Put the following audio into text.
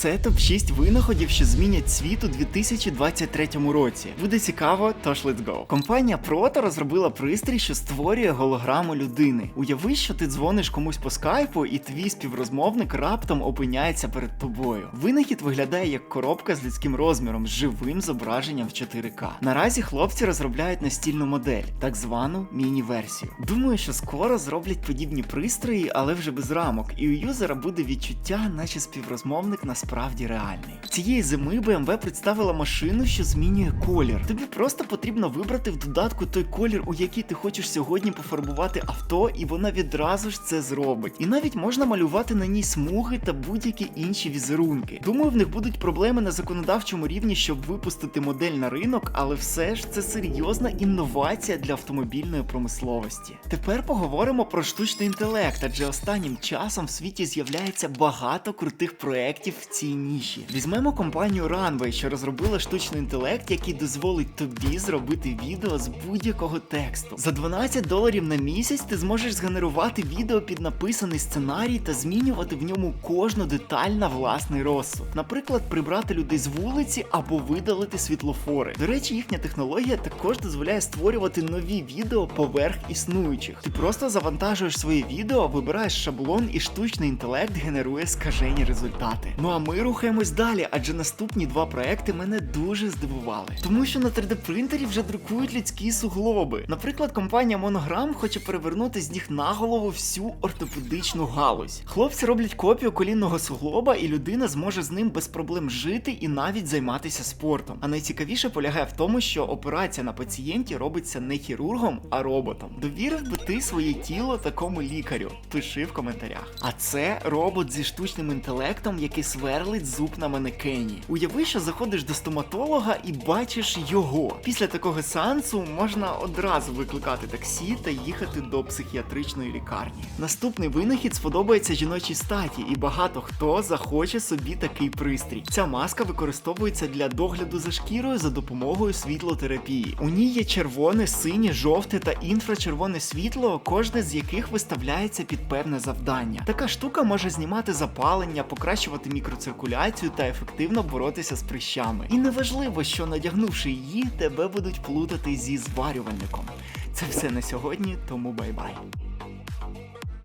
Це топ-6 винаходів, що змінять світ у 2023 році. Буде цікаво, тож let's go. Компанія Proto розробила пристрій, що створює голограму людини. Уяви, що ти дзвониш комусь по скайпу, і твій співрозмовник раптом опиняється перед тобою. Винахід виглядає як коробка з людським розміром з живим зображенням в 4К. Наразі хлопці розробляють настільну модель, так звану міні-версію. Думаю, що скоро зроблять подібні пристрої, але вже без рамок, і у юзера буде відчуття, наче співрозмовник насправді реальний. Цієї зими BMW представила машину, що змінює колір. Тобі просто потрібно вибрати в додатку той колір, у який ти хочеш сьогодні пофарбувати авто, і вона відразу ж це зробить. І навіть можна малювати на ній смуги та будь-які інші візерунки. Думаю, в них будуть проблеми на законодавчому рівні, щоб випустити модель на ринок, але все ж це серйозна інновація для автомобільної промисловості. Тепер поговоримо про штучний інтелект, адже останнім часом в світі з'являється багато крутих проєктів в цій ніші. Візьмемо компанію Runway, що розробила штучний інтелект, який дозволить тобі зробити відео з будь-якого тексту. За 12 доларів на місяць ти зможеш згенерувати відео під написаний сценарій та змінювати в ньому кожну деталь на власний розсуд. Наприклад, прибрати людей з вулиці або видалити світлофори. До речі, їхня технологія також дозволяє створювати нові відео поверх існуючих. Ти просто завантажуєш своє відео, вибираєш шаблон, і штучний інтелект генерує скажені результати. Ну а ми рухаємось далі, адже наступні два проекти мене дуже здивували. Тому що на 3D принтері вже друкують людські суглоби. Наприклад, компанія Monogram хоче перевернути з ніг на голову всю ортопедичну галузь. Хлопці роблять копію колінного суглоба, і людина зможе з ним без проблем жити і навіть займатися спортом. А найцікавіше полягає в тому, що операція на пацієнті робиться не хірургом, а роботом. Довірив би ти своє тіло такому лікарю? Пиши в коментарях. А це робот зі штучним інтелектом, який сверлить зуб на манекені. Уяви, що заходиш до стоматолога і бачиш його. Після такого сеансу можна одразу викликати таксі та їхати до психіатричної лікарні. Наступний винахід сподобається жіночій статі, і багато хто захоче собі такий пристрій. Ця маска використовується для догляду за шкірою за допомогою світлотерапії. У ній є червоне, синє, жовте та інфрачервоне світло, кожне з яких виставляється під певне завдання. Така штука може знімати запалення, покращувати мікроциркуляцію та ефективно боротися з прищами. І неважливо, що надягнувши її, тебе будуть плутати зі зварювальником. Це все на сьогодні, тому бай-бай.